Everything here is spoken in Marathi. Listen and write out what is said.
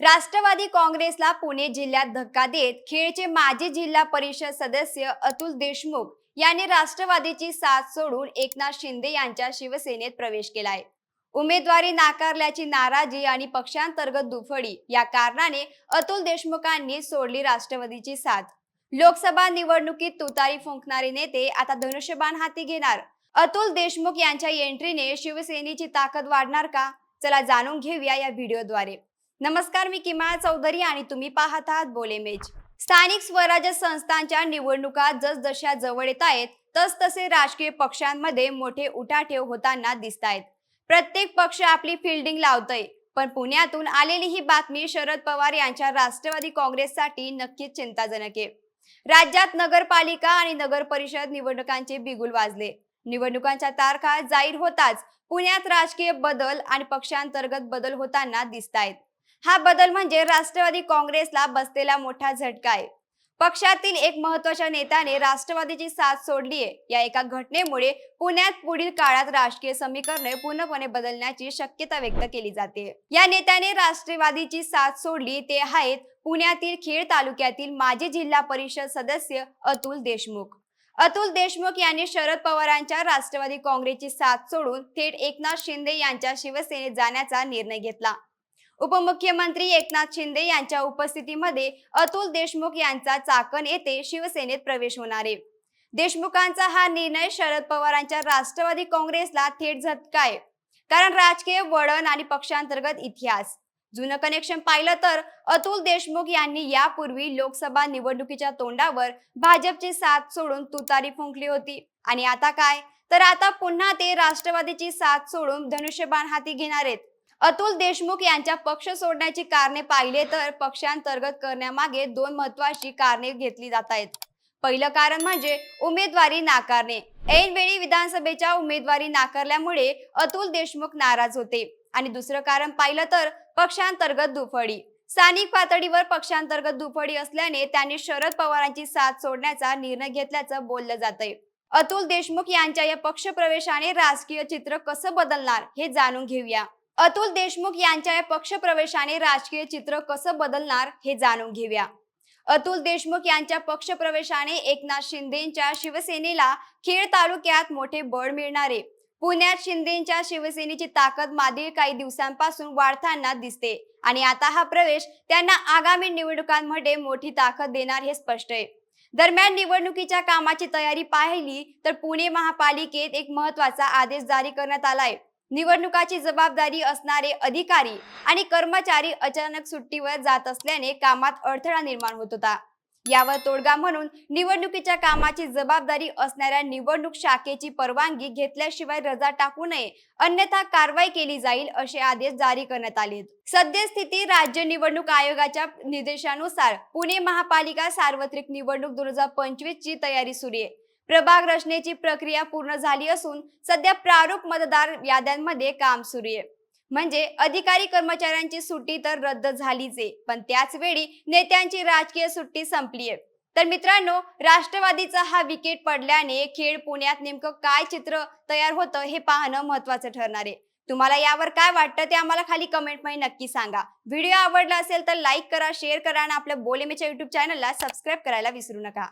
राष्ट्रवादी काँग्रेसला पुणे जिल्ह्यात धक्का देत खेळचे माजी जिल्हा परिषद सदस्य अतुल देशमुख यांनी राष्ट्रवादीची साथ सोडून एकनाथ शिंदे यांच्या शिवसेनेत प्रवेश केलाय. उमेदवारी नाकारल्याची नाराजी आणि पक्षांतर्गत दुफडी या कारणाने अतुल देशमुखांनी सोडली राष्ट्रवादीची साथ. लोकसभा निवडणुकीत तुतारी फुंकणारे नेते आता धनुष्यबाण हाती घेणार. अतुल देशमुख यांच्या एंट्रीने शिवसेनेची ताकद वाढणार का? चला जाणून घेऊया या व्हिडिओद्वारे. नमस्कार मी किमाळ चौधरी आणि तुम्ही पाहत आहात बोले मेज स्थानिक स्वराज्य संस्थांच्या निवडणुका जसजशा जवळ येत आहेत तस तसे राजकीय पक्षांमध्ये मोठे उठाठेव होताना दिसत आहेत. प्रत्येक पक्ष आपली फिल्डिंग लावतय पण पुण्यातून आलेली ही बातमी शरद पवार यांच्या राष्ट्रवादी काँग्रेससाठी नक्कीच चिंताजनक आहे. राज्यात नगरपालिका आणि नगर परिषद निवडणुकांचे बिगुल वाजले. निवडणुकांच्या तारखा जाहीर होताच पुण्यात राजकीय बदल आणि पक्षांतर्गत बदल होताना दिसत आहेत. हा बदल म्हणजे राष्ट्रवादी काँग्रेसला बसलेला मोठा झटका आहे. पक्षातील एक महत्त्वाच्या नेत्याने राष्ट्रवादीची साथ सोडली आहे. या एका घटनेमुळे पुण्यात पुढील काळात राजकीय समीकरणे पूर्णपणे बदलण्याची शक्यता व्यक्त केली जाते. या नेत्याने राष्ट्रवादीची साथ सोडली ते आहेत पुण्यातील खेड तालुक्यातील माजी जिल्हा परिषद सदस्य अतुल देशमुख. अतुल देशमुख यांनी शरद पवारांच्या राष्ट्रवादी काँग्रेसची साथ सोडून थेट एकनाथ शिंदे यांच्या शिवसेनेत जाण्याचा निर्णय घेतला. उपमुख्यमंत्री एकनाथ शिंदे यांच्या उपस्थितीमध्ये अतुल देशमुख यांचा चाकण येथे शिवसेनेत प्रवेश होणार आहे. देशमुखांचा हा निर्णय शरद पवारांच्या राष्ट्रवादी काँग्रेसला थेट झटका आहे. कारण राजकीय वळण आणि पक्षांतर्गत इतिहास. जुनं कनेक्शन पाहिलं तर अतुल देशमुख यांनी यापूर्वी लोकसभा निवडणुकीच्या तोंडावर भाजपची साथ सोडून तुतारी फुंकली होती. आणि आता काय? तर आता पुन्हा ते राष्ट्रवादीची साथ सोडून धनुष्यबाण हाती घेणार आहेत. अतुल देशमुख यांच्या पक्ष सोडण्याची कारणे पाहिले तर पक्षांतर्गत करण्यामागे दोन महत्वाची कारणे घेतली जात आहेत. पहिलं कारण म्हणजे उमेदवारी नाकारणे. ऐनवेळी विधानसभेच्या उमेदवारी नाकारल्यामुळे अतुल देशमुख नाराज होते. आणि दुसरं कारण पाहिलं तर पक्षांतर्गत दुफडी स्थानिक पातळीवर पक्षांतर्गत दुफडी असल्याने त्यांनी शरद पवारांची साथ सोडण्याचा निर्णय घेतल्याचं बोललं जातंय. अतुल देशमुख यांच्या या पक्ष प्रवेशाने राजकीय चित्र कसं बदलणार हे जाणून घेऊया. अतुल देशमुख यांच्या या पक्ष प्रवेशाने राजकीय चित्र कसं बदलणार हे जाणून घेऊया. अतुल देशमुख यांच्या पक्ष प्रवेशाने एकनाथ शिंदेच्या शिवसेनेला खेड तालुक्यात मोठे बळ मिळणार. आहे पुण्यात शिंदेच्या शिवसेनेची ताकद मागील काही दिवसांपासून वाढताना दिसते आणि आता हा प्रवेश त्यांना आगामी निवडणुकांमध्ये मोठी ताकद देणार हे स्पष्ट आहे. दरम्यान निवडणुकीच्या कामाची तयारी पाहिली तर पुणे महापालिकेत एक महत्त्वाचा आदेश जारी करण्यात आलाय निवडणुकाची जबाबदारी असणारे अधिकारी आणि कर्मचारी अचानक सुट्टीवर जात असल्याने कामात अडथळा निर्माण होत होता. यावर तोडगा म्हणून निवडणुकीच्या कामाची जबाबदारी असणाऱ्या निवडणूक शाखेची परवानगी घेतल्याशिवाय रजा टाकू नये अन्यथा कारवाई केली जाईल असे आदेश जारी करण्यात आले सद्यस्थिती राज्य निवडणूक आयोगाच्या निर्देशानुसार पुणे महापालिका सार्वत्रिक निवडणूक दोन हजार पंचवीस ची तयारी सुरू आहे. प्रभाग रचनेची प्रक्रिया पूर्ण झाली असून सध्या प्रारूप मतदार याद्यांमध्ये काम सुरू आहे. म्हणजे अधिकारी कर्मचाऱ्यांची सुट्टी तर रद्द झालीच आहे पण त्याच वेळी नेत्यांची राजकीय सुट्टी संपली आहे. तर मित्रांनो राष्ट्रवादीचा हा विकेट पडल्याने खेळ पुण्यात नेमकं काय चित्र तयार होतं हे पाहणं महत्वाचं ठरणार आहे. तुम्हाला यावर काय वाटतं ते आम्हाला खाली कमेंटमध्ये नक्की सांगा. व्हिडिओ आवडला असेल तर लाईक करा शेअर करा आणि आपल्या बोलेमेच्या युट्यूब चॅनलला सबस्क्राईब करायला विसरू नका.